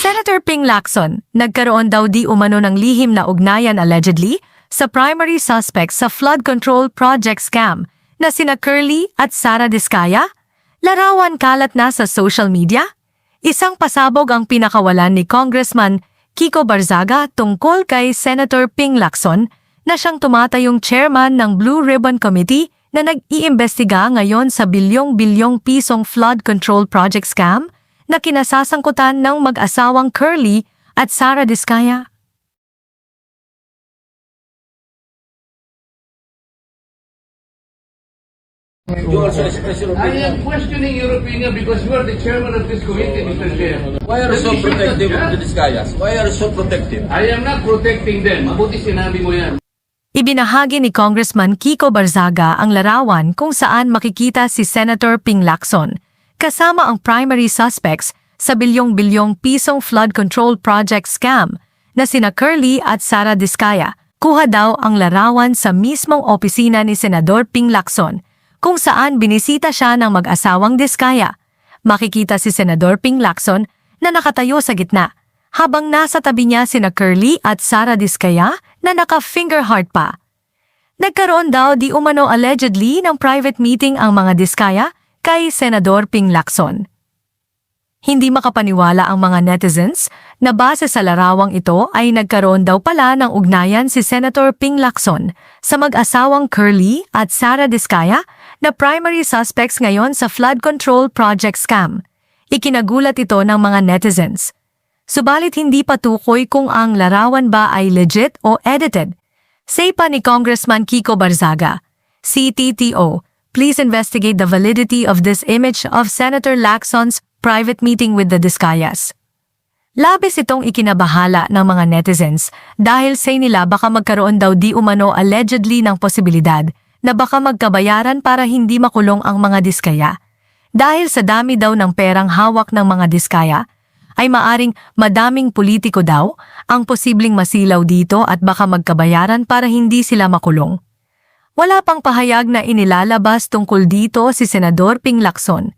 Senator Ping Lacson, nagkaroon daw di umano ng lihim na ugnayan allegedly sa primary suspects sa flood control project scam na sina Curly at Sara Diskaya? Larawan kalat na sa social media? Isang pasabog ang pinakawalan ni Congressman Kiko Barzaga tungkol kay Senator Ping Lacson na siyang tumatayong chairman ng Blue Ribbon Committee na nag-iimbestiga ngayon sa bilyong-bilyong pisong flood control project scam na kinasasangkutan ng mag-asawang Curly at Sara Diskaya. You also express your I opinion. am questioning your opinion because you are the chairman of this committee, Mr. Chair. Why are you so protective of the Discayas? Why are you so protective? I am not protecting them. Mabuti sinabi mo yan. Ibinahagi ni Congressman Kiko Barzaga ang larawan kung saan makikita si Senator Ping Lacson kasama ang primary suspects sa bilyong-bilyong pisong flood control project scam na sina Curly at Sara Diskaya. Kuha daw ang larawan sa mismong opisina ni Senador Ping Lacson kung saan binisita siya ng mag-asawang Diskaya. Makikita si Senador Ping Lacson na nakatayo sa gitna habang nasa tabi niya sina Curly at Sara Diskaya na naka-finger heart pa. Nagkaroon daw di umano allegedly ng private meeting ang mga Diskaya kay Senador Ping Lacson. Hindi makapaniwala ang mga netizens na base sa larawang ito ay nagkaroon daw pala ng ugnayan si Senator Ping Lacson sa mag-asawang Curly at Sara Diskaya na primary suspects ngayon sa flood control project scam. Ikinagulat ito ng mga netizens. Subalit hindi patukoy kung ang larawan ba ay legit o edited. Say pa ni Congressman Kiko Barzaga, CTTO, please investigate the validity of this image of Senator Lacson's private meeting with the Discayas. Labis itong ikinabahala ng mga netizens dahil say nila baka magkaroon daw di umano allegedly ng posibilidad na baka magkabayaran para hindi makulong ang mga diskaya. Dahil sa dami daw ng perang hawak ng mga diskaya, ay maaring madaming politiko daw ang posibleng masilaw dito at baka magkabayaran para hindi sila makulong. Wala pang pahayag na inilalabas tungkol dito si Senador Ping Lacson,